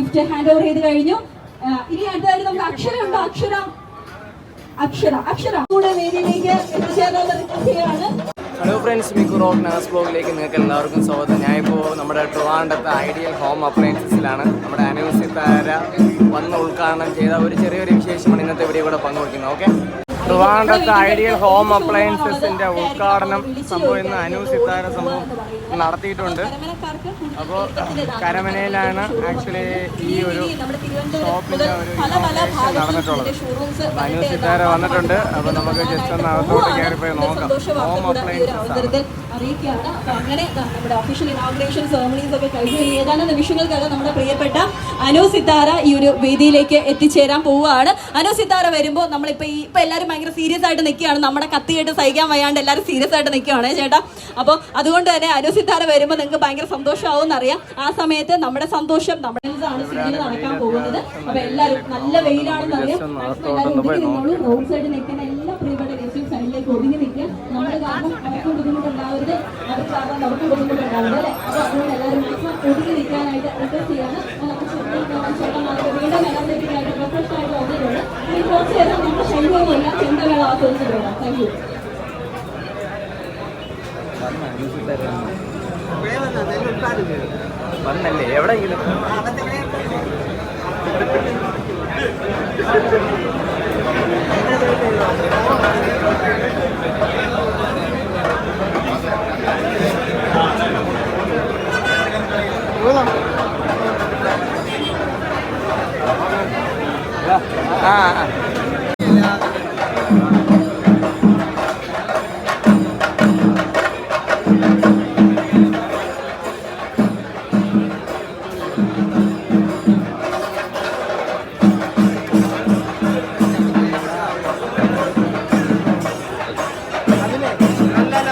Gift hand over ചെയ്ത് കഴിഞ്ഞു. ഇനി അടുത്തതായിട്ട് നമുക്ക് അക്ഷര ഉണ്ടോ അക്ഷര. അക്ഷര അക്ഷര. കൂടെ വേദിയിലേക്ക് ചെയ്യാണ് ഹലോ ഫ്രണ്ട്സ് മിക്കു റോക്ക് നാസ് ബ്ലോഗിലേക്ക് നിങ്ങൾക്ക് എല്ലാവർക്കും സ്വാഗതം. ഞാനിപ്പോൾ നമ്മുടെ ട്രിവാൻഡത്തെ ഐഡിയൽ ഹോം അപ്ലയൻസസിലാണ് നമ്മുടെ അനൂസി താര വന്ന് ഉദ്ഘാടനം ചെയ്ത ഒരു ചെറിയൊരു വിശേഷമാണ് ഇന്നത്തെ ഇവിടെ കൂടെ പങ്കുവയ്ക്കുന്നത് ഓക്കെ ട്രിവാൻഡത്തെ ഐഡിയൽ ഹോം അപ്ലയൻസസിന്റെ ഉദ്ഘാടനം സംഭവം ഇന്ന് അനു സിത്താര സംഭവം നടത്തിയിട്ടുണ്ട്. അപ്പോൾ കരമനയിലാണ് ആക്ച്വലി ഈ ഒരു ഷോപ്പിന്റെ ഒരു നടന്നിട്ടുള്ളത്. അനു സിത്താര വന്നിട്ടുണ്ട്. അപ്പോൾ നമുക്ക് ജസ്റ്റ് ഒന്ന് അകത്തോട്ട് കയറിപ്പോയി നോക്കാം. ഹോം അപ്ലയൻസസ് അറിയിക്കുകയാണ്. അങ്ങനെ നമ്മുടെ ഒഫീഷ്യൽ ഇനോഗ്രേഷൻ സെറമണീസ് ഒക്കെ കഴിഞ്ഞു ഏതാനും നിമിഷങ്ങൾക്കകം നമ്മുടെ പ്രിയപ്പെട്ട അനു സിത്താര ഈ ഒരു വേദിയിലേക്ക് എത്തിച്ചേരാൻ പോവുകയാണ്. അനു സിത്താര വരുമ്പോൾ നമ്മളിപ്പോൾ ഈ ഇപ്പം എല്ലാവരും ഭയങ്കര സീരിയസ് ആയിട്ട് നിൽക്കുകയാണ്. നമ്മുടെ കത്തിയായിട്ട് സഹിക്കാൻ വയ്യാണ്ട് എല്ലാവരും സീരിയസ് ആയിട്ട് നിൽക്കുകയാണ് ചേട്ടാ. അപ്പോൾ അതുകൊണ്ട് തന്നെ അനു സിത്താര വരുമ്പോൾ നിങ്ങൾക്ക് ഭയങ്കര സന്തോഷമാവും എന്നറിയാം ആ സമയത്ത് നമ്മുടെ സന്തോഷം നമ്മുടെ നടക്കാൻ പോകുന്നത്. അപ്പോൾ എല്ലാവരും നല്ല വെയിലാണെന്ന് അറിയാം. മാക്സിമം എല്ലാവരും ഒതുങ്ങി നിൽക്കാൻ റോഡ് സൈഡിൽ നിൽക്കുന്ന എല്ലാ പ്രിയപ്പെട്ട ഗസ്റ്റും സൈഡിലേക്ക് ഒതുങ്ങി നിൽക്കുക. നമ്മൾ കാരണം അവർക്ക് ബുദ്ധിമുട്ടുണ്ടാവരുത്. അവർ കാരണം നമുക്ക് ബുദ്ധിമുട്ടുണ്ടാവരുത് അല്ലേ? അപ്പൊ അതുകൊണ്ട് എല്ലാവരും ഒതുങ്ങി നിൽക്കാനായിട്ട് റിക്വസ്റ്റ് ചെയ്യാണ് വന്നിട്ടുണ്ട് ഇനി കുറച്ച് നേരം നമുക്ക് ശല്യമൊന്നുമില്ല ചെണ്ടമേള ആസ്വദിച്ചിട്ട് വരാം താങ്ക് യു വന്നല്ലേ എവിടെയെങ്കിലും ആ ആ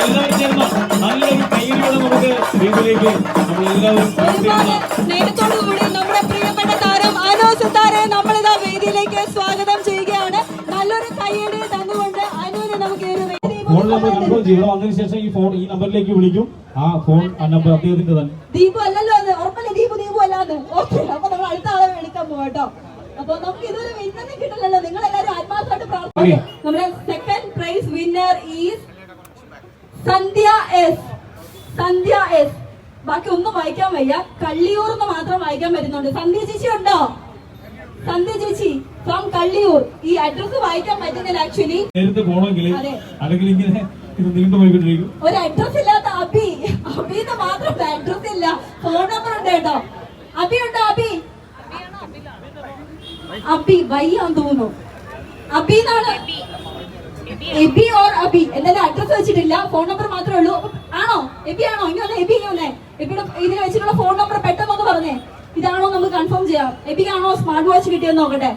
ചേർന്ന് നല്ലൊരു കൈയിലൂടെ നമുക്ക് വീട്ടിലേക്ക് നമ്മളെല്ലാവരും സ്നേഹത്തോടുകൂടി നമ്മുടെ പ്രിയപ്പെട്ട താരം അനോസ് താരെ നമ്മളിതാ വേദിയിലേക്ക് സ്വാഗതം ചെയ്യുകയാണ്. നല്ലൊരു കൈയടി തന്നുകൊണ്ട് അനുവിനെ നമുക്ക് ഈ ഒരു ഫോൺ നമ്പർ കൺഫേം ചെയ്യും ഇവിടെ വന്നതിന് ഈ ഫോൺ ഈ നമ്പറിലേക്ക് വിളിക്കും. ആ ഫോൺ ആ നമ്പർ അദ്ദേഹത്തിന്റെ തന്നെ. ദീപു അല്ലല്ലോ അത്. ഉറപ്പല്ലേ? ദീപു ദീപു അല്ലാന്ന് ഓക്കെ അപ്പൊ നമ്മൾ അടുത്ത ആളെ എടുക്കാൻ പോവാം കേട്ടോ. അപ്പൊ നമുക്ക് ഇതുവരെ വിന്നൊന്നും കിട്ടില്ലല്ലോ. നിങ്ങൾ എല്ലാവരും ആത്മാർത്ഥമായിട്ട് പ്രാർത്ഥിക്കും. നമ്മുടെ second prize winner is Sandhya S Sandhya S ബാക്കി ഒന്നും വായിക്കാൻ വയ്യ. കള്ളിയൂർ എന്ന് മാത്രം വായിക്കാൻ പറ്റുന്നുണ്ട് സന്ധ്യ ചേച്ചി ഉണ്ടോ? സന്ധ്യ ചേച്ചി ഫ്രം കള്ളിയൂർ. ഈ അഡ്രസ് വായിക്കാൻ പറ്റുന്നില്ല ആക്ച്വലി നേരത്തെ പോണെങ്കിൽ അല്ലെങ്കിൽ ഇങ്ങനെ ഒരു അഡ്രസ് ഇല്ലാത്ത അബി അബിന്ന് മാത്രം അഡ്രസ് ഇല്ല. ഫോൺ നമ്പർ ഉണ്ട് കേട്ടോ. അബി ഉണ്ടോ അബി അബി വയ്യാന്ന് തോന്നുന്നു. അബി എന്നാണ്? എബി ഓർ അബി? എന്തായാലും അഡ്രസ് വെച്ചിട്ടില്ല. ഫോൺ നമ്പർ മാത്രമേ ഉള്ളൂ. ആണോ? എബി ആണോ? ഇനി വന്നേ എബി വന്നേ എബിയുടെ ഇതിന് വെച്ചിട്ടുള്ള ഫോൺ നമ്പർ പെട്ടെന്ന് ഒന്ന് പറഞ്ഞേ. ഇതാണോ നമുക്ക് കൺഫേം ചെയ്യാം. എബിക്കാണോ സ്മാർട്ട് വാച്ച് കിട്ടിയെന്ന് നോക്കട്ടെ.